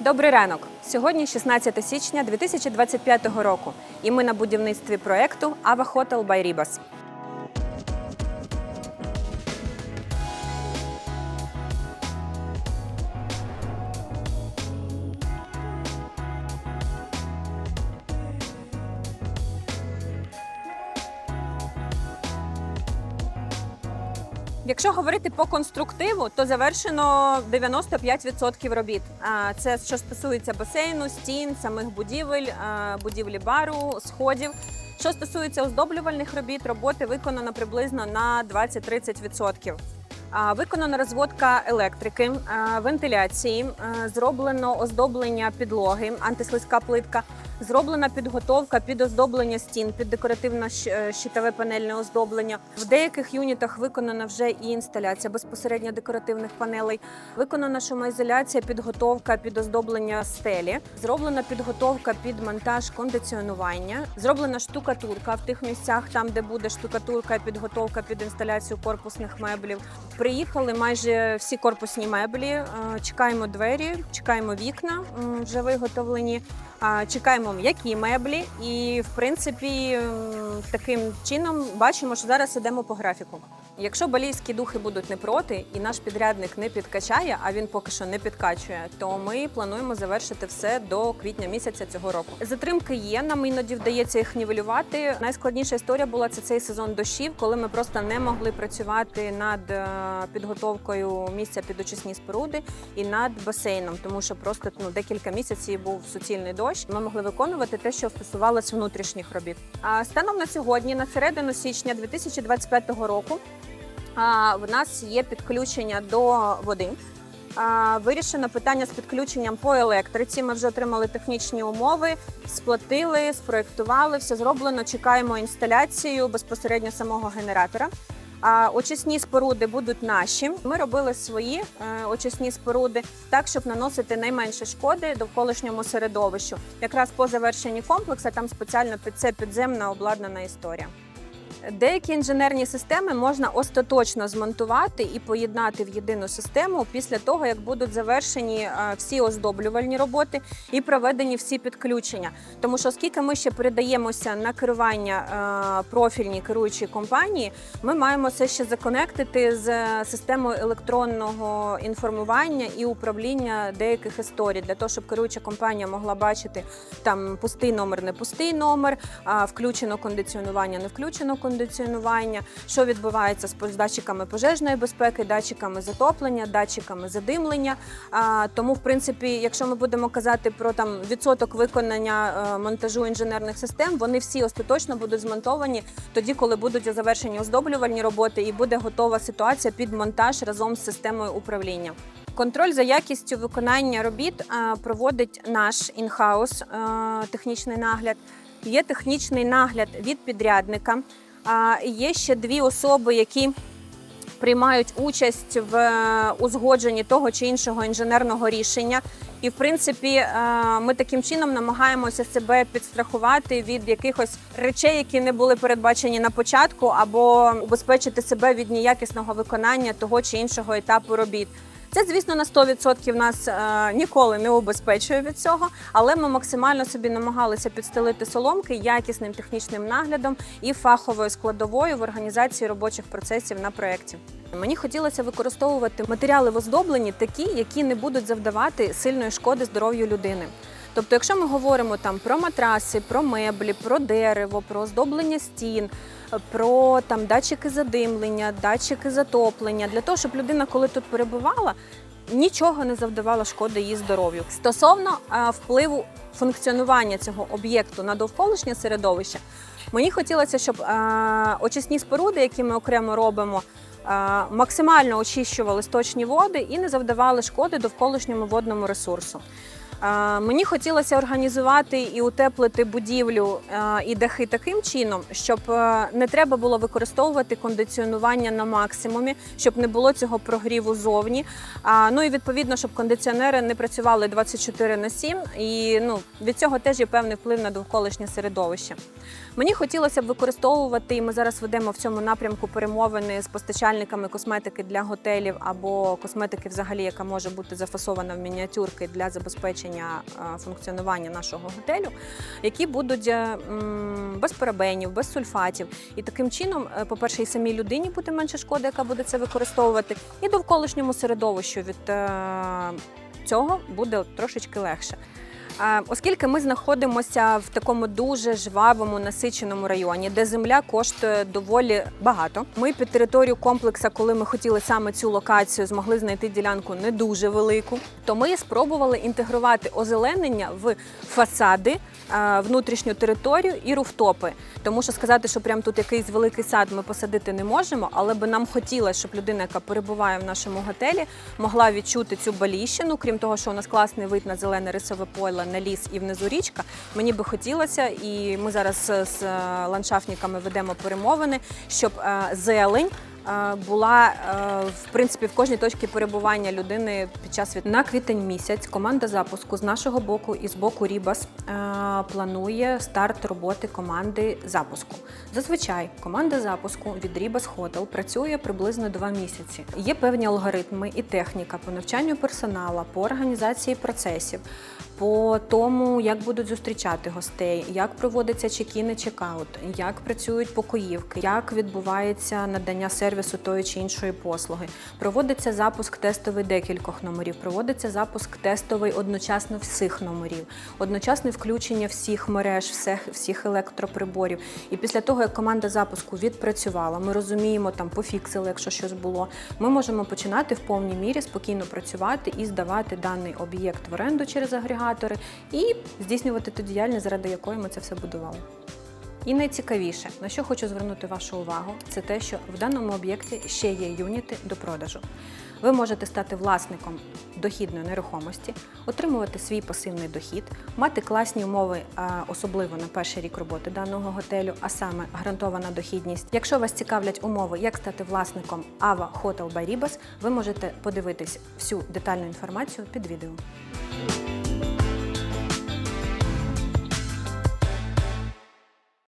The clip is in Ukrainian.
Добрий ранок. Сьогодні 16 січня 2025 року, і ми на будівництві проекту Ава Hotel by. Якщо говорити по конструктиву, то завершено 95% робіт. Це що стосується басейну, стін, самих будівель, будівлі бару, сходів. Що стосується оздоблювальних робіт, роботи виконано приблизно на 20-30%. Виконана розводка електрики, вентиляції, зроблено оздоблення підлоги, антислизька плитка, зроблена підготовка під оздоблення стін, під декоративне щитове панельне оздоблення. В деяких юнітах виконана вже і інсталяція безпосередньо декоративних панелей. Виконана шумоізоляція, підготовка під оздоблення стелі, зроблена підготовка під монтаж кондиціонування, зроблена штукатурка в тих місцях, там де буде штукатурка, підготовка під інсталяцію корпусних меблів. Приїхали майже всі корпусні меблі. е, Чекаємо двері, чекаємо вікна вже виготовлені. Чекаємо м'які меблі, і в принципі таким чином бачимо, що зараз ідемо по графіку. Якщо балійські духи будуть не проти, і наш підрядник не підкачає, а він поки що не підкачує, то ми плануємо завершити все до квітня місяця цього року. Затримки є, нам іноді вдається їх нівелювати. Найскладніша історія була це цей сезон дощів, коли ми просто не могли працювати над е, підготовкою місця під очисні споруди і над басейном, тому що просто ну декілька місяців був суцільний дощ. Ми могли виконувати те, що стосувалося внутрішніх робіт. А станом на сьогодні, на середину січня 2025 року, в нас є підключення до води. Вирішено питання з підключенням по електриці. Ми вже отримали технічні умови, сплатили, спроектували, все зроблено. Чекаємо інсталяцію безпосередньо самого генератора. А очисні споруди будуть наші. Ми робили свої е, очисні споруди так, щоб наносити найменше шкоди довколишньому середовищу. Якраз по завершенні комплексу там спеціально під це підземна обладнана історія. Деякі інженерні системи можна остаточно змонтувати і поєднати в єдину систему після того, як будуть завершені е, всі оздоблювальні роботи і проведені всі підключення. Тому що оскільки ми ще передаємося на керування е, профільній керуючій компанії, ми маємо це ще законектити з е, системою електронного інформування і управління деяких історій для того, щоб керуюча компанія могла бачити там пустий номер, не пустий номер, включено кондиціонування, не включено кондиціонування, що відбувається з датчиками пожежної безпеки, датчиками затоплення, датчиками задимлення. Тому, в принципі, якщо ми будемо казати про там відсоток виконання е, монтажу інженерних систем, вони всі остаточно будуть змонтовані тоді, коли будуть завершені оздоблювальні роботи, і буде готова ситуація під монтаж разом з системою управління. Контроль за якістю виконання робіт е, проводить наш інхаус е, технічний нагляд. Є технічний нагляд від підрядника. Є ще дві особи, які приймають участь в е, узгодженні того чи іншого інженерного рішення. І, в принципі, е, ми таким чином намагаємося себе підстрахувати від якихось речей, які не були передбачені на початку, або убезпечити себе від неякісного виконання того чи іншого етапу робіт. Це, звісно, на 100% нас е, ніколи не убезпечує від цього, але ми максимально собі намагалися підстелити соломки якісним технічним наглядом і фаховою складовою в організації робочих процесів на проєкті. Мені хотілося використовувати матеріали в оздобленні такі, які не будуть завдавати сильної шкоди здоров'ю людини. Тобто, якщо ми говоримо там про матраси, про меблі, про дерево, про оздоблення стін, про там датчики задимлення, датчики затоплення, для того, щоб людина, коли тут перебувала, нічого не завдавала шкоди її здоров'ю. Стосовно е, впливу функціонування цього об'єкту на довколишнє середовище, мені хотілося, щоб е, очисні споруди, які ми окремо робимо, е, максимально очищували сточні води і не завдавали шкоди довколишньому водному ресурсу. Мені хотілося організувати і утеплити будівлю і дахи таким чином, щоб е, не треба було використовувати кондиціонування на максимумі, щоб не було цього прогріву зовні. Ну і відповідно, щоб кондиціонери не працювали 24 на 7, і ну від цього теж є певний вплив на довколишнє середовище. Мені хотілося б використовувати, і ми зараз ведемо в цьому напрямку перемовини з постачальниками косметики для готелів або косметики, взагалі, яка може бути зафасована в мініатюрки для забезпечення забезпечення е, функціонування нашого готелю, які будуть е, без парабенів, без сульфатів. І таким чином, е, по-перше, і самій людині буде менше шкоди, яка буде це використовувати, і довколишньому середовищу від цього буде трошечки легше. Оскільки ми знаходимося в такому дуже жвавому насиченому районі, де земля коштує доволі багато. Ми під територію комплексу, коли ми хотіли саме цю локацію, змогли знайти ділянку не дуже велику. То ми спробували інтегрувати озеленення в фасади, внутрішню територію і руфтопи. Тому що сказати, що прям тут якийсь великий сад ми посадити не можемо, але би нам хотілося, щоб людина, яка перебуває в нашому готелі, могла відчути цю баліщину. Крім того, що у нас класний вид на зелене рисове поле, на ліс і внизу річка. Мені би хотілося, і ми зараз е, з е, ландшафтниками ведемо перемовини, щоб е, зелень. Була в принципі в кожній точці перебування людини під час від на квітень місяць. Команда запуску з нашого боку і з боку Рібас планує старт роботи команди запуску. Зазвичай команда запуску від Рібас Hotel працює приблизно два місяці. Є певні алгоритми і техніка по навчанню персоналу, по організації процесів, по тому, як будуть зустрічати гостей, як проводиться чекін і чекаут, як працюють покоївки, як відбувається надання сервісу тої чи іншої послуги. Проводиться запуск тестовий декількох номерів, проводиться запуск тестовий одночасно всіх номерів, одночасне включення всіх мереж, всіх, всіх електроприборів. І після того, як команда запуску відпрацювала, ми розуміємо, там пофіксили, якщо щось було. Ми можемо починати в повній мірі спокійно працювати і здавати даний об'єкт в оренду через агрегатори і здійснювати ту діяльність, заради якої ми це все будували. І найцікавіше, на що хочу звернути вашу увагу, це те, що в даному об'єкті ще є юніти до продажу. Ви можете стати власником дохідної нерухомості, отримувати свій пасивний дохід, мати класні умови, особливо на перший рік роботи даного готелю, а саме гарантована дохідність. Якщо вас цікавлять умови, як стати власником Ava Hotel by Ribas, ви можете подивитись всю детальну інформацію під відео.